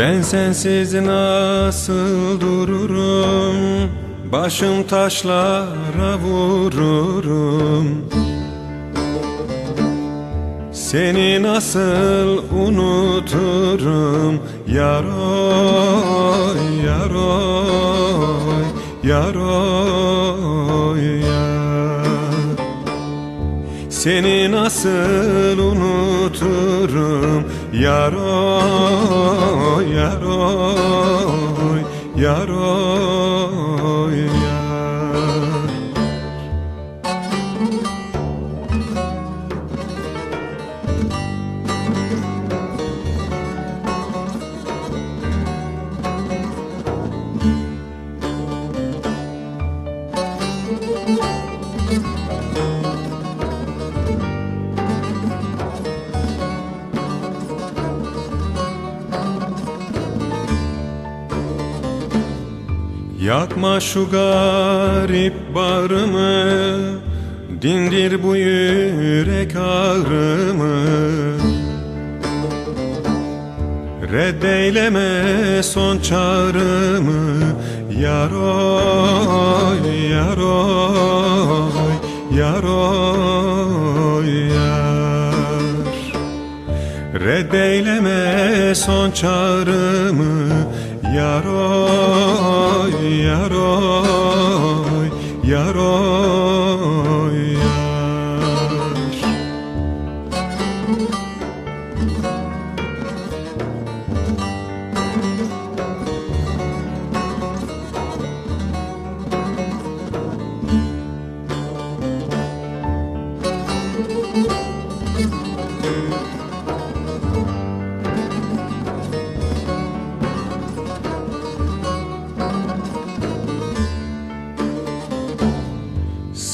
Ben sensiz nasıl dururum? Başım taşlara vururum. Seni nasıl unuturum? Yar oy, yar oy, yar. Seni nasıl unuturum? Yar oy, yar Yakma şu garip barımı Dindir bu yürek ağrımı. Reddeyleme son çağrımı Yar oy, yar oy, yar oy, yar. Reddeyleme son çağrımı Yar oy, yar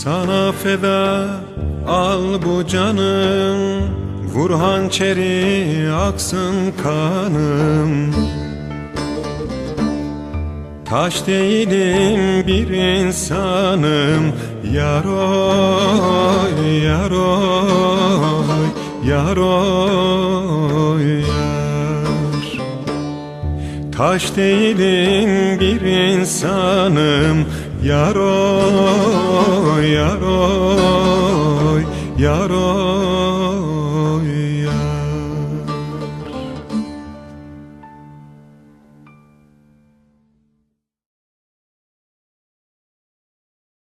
Sana feda al bu canım. Vur hançeri aksın kanım. Taş değilim bir insanım. Yar oy, yar oy, yar oy, yar. Taş değilim bir insanım Yar oy, yar oy, yar oy,